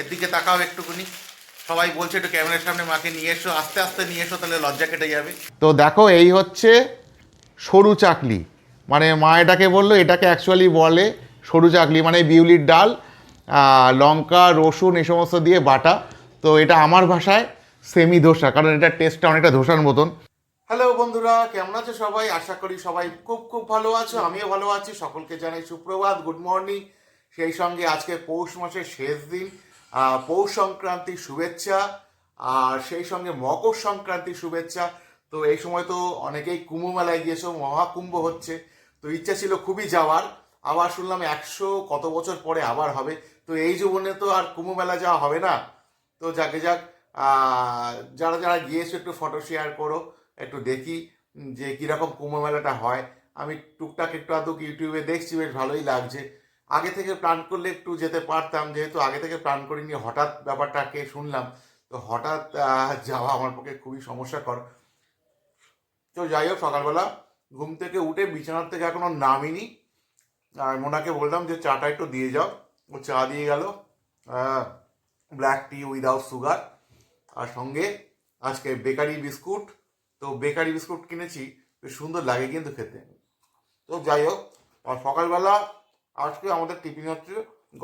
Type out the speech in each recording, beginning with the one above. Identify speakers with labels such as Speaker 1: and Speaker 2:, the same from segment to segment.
Speaker 1: এর দিকে তাকাও একটুখানি। সবাই বলছে একটু ক্যামেরার সামনে মাকে নিয়ে এসো আস্তে আস্তে নিয়ে এসো তাহলে লজ্জা কেটে যাবে। তো দেখো এই হচ্ছে সরু চাকলি। মানে মা এটাকে বলল এটাকে অ্যাকচুয়ালি বলে সরু চাকলি মানে বিউলির ডাল লঙ্কা রসুন এই সমস্ত দিয়ে বাটা। তো এটা আমার ভাষায় সেমি ধোসা কারণ এটার টেস্টটা অনেকটা ধোসার মতন। হ্যালো বন্ধুরা কেমন আছো সবাই? আশা করি সবাই খুব খুব ভালো আছো আমিও ভালো আছি। সকলকে জানাই সুপ্রভাত গুড মর্নিং সেই সঙ্গে আজকে পৌষ মাসের শেষ দিন পৌষ সংক্রান্তির শুভেচ্ছা, আর সেই সঙ্গে মকর সংক্রান্তির শুভেচ্ছা। তো এই সময় তো অনেকেই কুম্ভ মেলায় গিয়েছো, মহাকুম্ভ হচ্ছে। তো ইচ্ছা ছিল খুবই যাওয়ার। আবার শুনলাম একশো কত বছর পরে আবার হবে। তো এই জীবনে তো আর কুম্ভ মেলা যাওয়া হবে না। তো যাকে যাক যারা যারা গিয়েছো একটু ফটো শেয়ার করো, একটু দেখি যে কীরকম কুম্ভ মেলাটা হয়। আমি টুকটাক একটু আধটু ইউটিউবে দেখছি, বেশ ভালোই লাগছে। আগে থেকে প্ল্যান করলে একটু যেতে পারতাম, যেহেতু আগে থেকে প্ল্যান করিনি, হঠাৎ ব্যাপারটাকে শুনলাম? তো হঠাৎ যাওয়া আমার পক্ষে খুবই সমস্যাকর। তো যাই হোক, সকালবেলা ঘুম থেকে উঠে বিছানার থেকে এখনও নামিনি। আর মোনাকে বললাম যে, চাটা একটু দিয়ে যাও। ও চা দিয়ে গেল ব্ল্যাক টি উইদাউট সুগার আর সঙ্গে আজকে বেকারি বিস্কুট। তো বেকারি বিস্কুট কিনেছি সুন্দর লাগে কিন্তু খেতে। তো যাই হোক, আর সকালবেলা আজকে আমাদের টিফিন হচ্ছে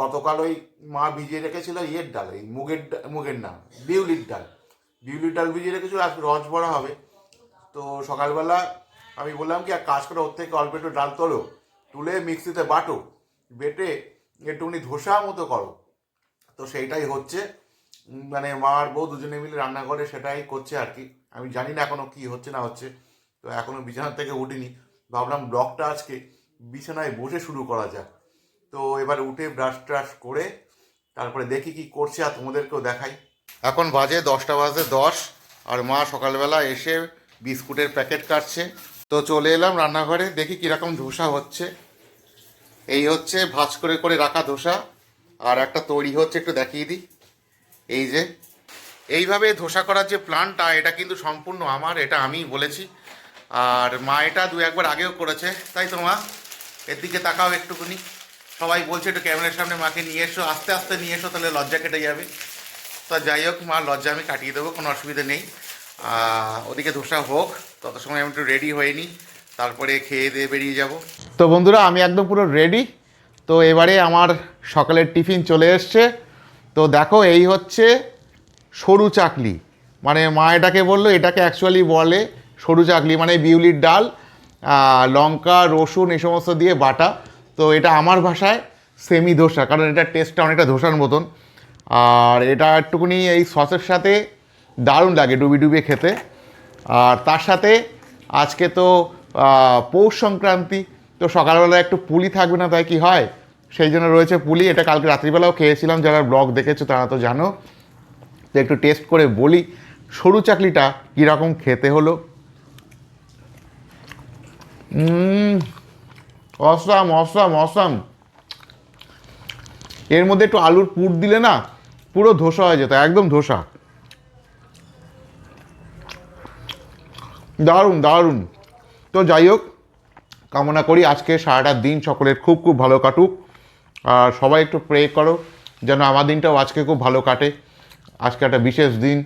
Speaker 1: গতকাল ওই মা ভিজিয়ে রেখেছিল ইয়ের ডাল, এই মুগের মুগের না বিউলির ডাল। বিউলির ডাল ভিজিয়ে রেখেছিল, আজকে রস বড়া হবে। তো সকালবেলা আমি বললাম কি, এক কাজ করে, ওর থেকে অল্প একটু ডাল তোলো, তুলে মিক্সিতে বাটো, বেটে একটুখানি ধোসা মতো করো। তো সেইটাই হচ্ছে। মানে মা আর বউ দুজনে মিলে রান্না করে সেটাই করছে আর কি। আমি জানি না এখনও কি হচ্ছে, না হচ্ছে। তো এখনও বিছানা থেকে উঠিনি। ভাবলাম ব্লগটা আজকে বিছানায় বসে শুরু করা যাক। তো এবার উঠে ব্রাশ ট্রাশ করে তারপরে দেখি কি করছে আর তোমাদেরকেও দেখাই। এখন বাজে দশটা বাজে দশ, আর মা সকালবেলা এসে বিস্কুটের প্যাকেট কাটছে। তো চলে এলাম রান্নাঘরে, দেখি কীরকম ধোসা হচ্ছে। এই হচ্ছে ভাজ করে করে রাখা ধোসা, আর একটা তৈরি হচ্ছে, একটু দেখিয়ে দিই। এই যে, এইভাবে ধোসা করার যে প্ল্যানটা এটা কিন্তু সম্পূর্ণ আমার, এটা আমি বলেছি। আর মা এটা দু একবার আগেও করেছে। তাই তো মা, এর দিকে তাকাও একটুখানি। সবাই বলছে একটু ক্যামেরার সামনে মাকে নিয়ে এসো, আস্তে আস্তে নিয়ে এসো, তাহলে লজ্জা কেটে যাবে। তা যাই হোক, মা, লজ্জা আমি কাটিয়ে দেবো, কোনো অসুবিধা নেই। ওদিকে ধোসা হোক, তত সময় আমি একটু রেডি হয়ে তারপরে খেয়ে দিয়ে বেরিয়ে যাব। তো বন্ধুরা, আমি একদম পুরো রেডি তো এবারে আমার সকালের টিফিন চলে এসছে। তো দেখো, এই হচ্ছে সরু চাকলি। মানে মা এটাকে বলল, এটাকে অ্যাকচুয়ালি বলে সরু চাকলি মানে বিউলির ডাল লঙ্কা, রসুন, এই সমস্ত দিয়ে বাটা। তো এটা আমার ভাষায় সেমি ধোসা, কারণ এটার টেস্টটা অনেকটা ধোসার মতন। আর এটা একটুকুনি এই সসের সাথে দারুণ লাগে ডুবি ডুবিয়ে খেতে। আর তার সাথে আজকে তো পৌষ সংক্রান্তি, তো সকালবেলা একটু পুলি থাকবে না, তাই কি হয়? সেই জন্য রয়েছে পুলি, এটা কালকে রাত্রিবেলাও খেয়েছিলাম, যারা ব্লগ দেখেছ তারা তো জানো। তো একটু টেস্ট করে বলি, সরু চাকলিটা কীরকম খেতে হলো? অসাম অসাম অসাম এর মধ্যে একটু আলুর পুর দিলে না, পুরো ধোসা হয়ে যেত, একদম ধোসা। দারুণ দারুণ। তো যাই হোক, কামনা করি আজকে সারাটা দিন সকলের খুব খুব ভালো কাটুক। আর সবাই একটু প্রে করো, যেন আমার দিনটাও আজকে খুব ভালো কাটে। আজকে একটা বিশেষ দিন।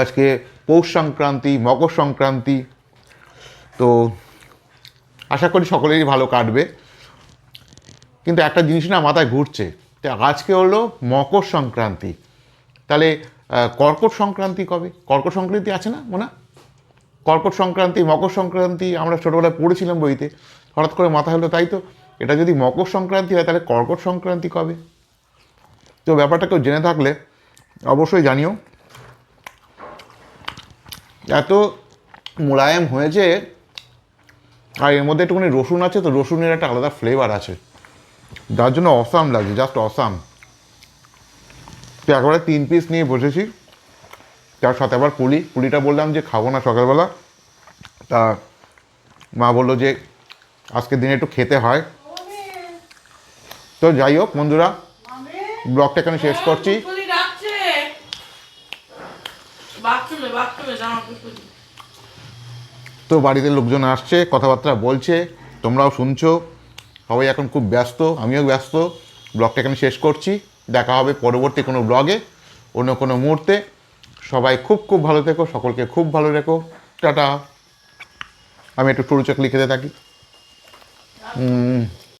Speaker 1: আজকে পৌষ সংক্রান্তি, মকর সংক্রান্তি। তো আশা করি সকলেরই ভালো কাটবে। কিন্তু একটা জিনিস না মাথায় ঘুরছে, তো আজকে হলো মকর সংক্রান্তি। তাহলে কর্কট সংক্রান্তি কবে? কর্কট সংক্রান্তি আছে না, মনে? কর্কট সংক্রান্তি, মকর সংক্রান্তি, আমরা ছোটোবেলায় পড়েছিলাম বইতে। হঠাৎ করে মাথা হলো তাই তো? এটা যদি মকর সংক্রান্তি হয়, তাহলে কর্কট সংক্রান্তি কবে? তো ব্যাপারটা কেউ জেনে থাকলে অবশ্যই জানিও। এত মোলায়েম হয়েছে আর এর মধ্যে একটুখানি রসুন আছে, তো রসুনের একটা আলাদা ফ্লেভার আছে। যার জন্য অসাম লাগছে জাস্ট অসাম তো একবারে তিন পিস নিয়ে বসেছি। তার সাথে আবার পুলি, পুলিটা বললাম যে খাব না সকালবেলা। তা মা বলল যে আজকের দিনে একটু খেতে হয়। তো যাই হোক বন্ধুরা, ব্লগটা এখানে শেষ করছি। তো বাড়িতে লোকজন আসছে, কথাবার্তা বলছে, তোমরাও শুনছো, সবাই এখন খুব ব্যস্ত, আমিও ব্যস্ত, ব্লগটা এখানে শেষ করছি, দেখা হবে পরবর্তী কোনো ব্লগে, অন্য কোনো মুহূর্তে, সবাই খুব খুব ভালো থেকো, সকলকে খুব ভালো রেখো, টাটা। আমি একটু টুরুচক লিখে খেতে থাকি।